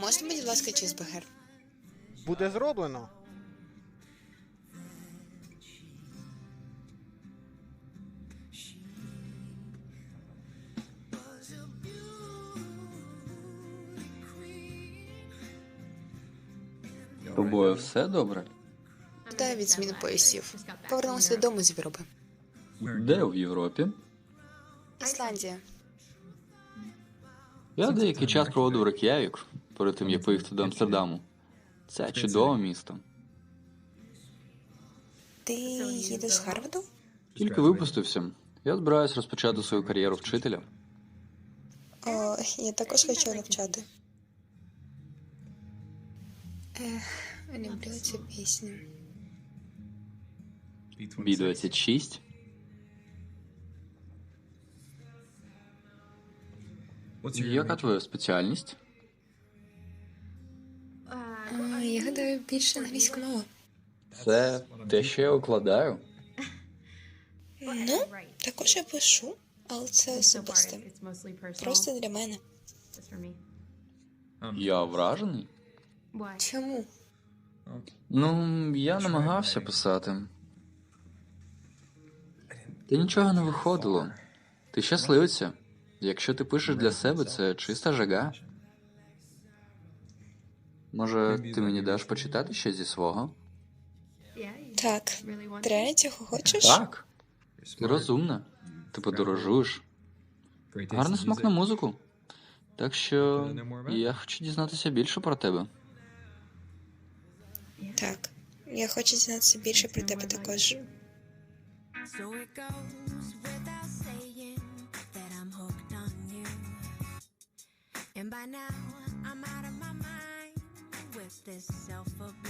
Можна, будь ласка, чизбургер? Буде зроблено. Тобою все добре? Та від зміни поясів. Повернулася додому з Європи. Де в Європі? Ісландія. Я деякий час проводив Рек'явік, перед тим як поїхати до Амстердаму. Це чудове місто. Ти їдеш з Гарварду? Тільки випустився. Я збираюсь розпочати свою кар'єру вчителя. О, я також хочу навчати. Ех, люблю цю пісню. Бі 26 Яка твоя спеціальність? А, більше англійську мову. Це те, що я укладаю. Ну, також я пишу, але це особисте. Просто для мене. Я вражений. Чому? Ну, я намагався писати. Та нічого не виходило. Ти щасливиця. Якщо ти пишеш для себе, це чиста жага. Може, ти мені даш почитати ще зі свого? Так. Цього хочеш? Так. Ти розумна. Ти подорожуєш. Гарний смак на музику. Так що я хочу дізнатися більше про тебе. Так. Я хочу дізнатися більше про тебе також. And by now, I'm out of with this self abuse.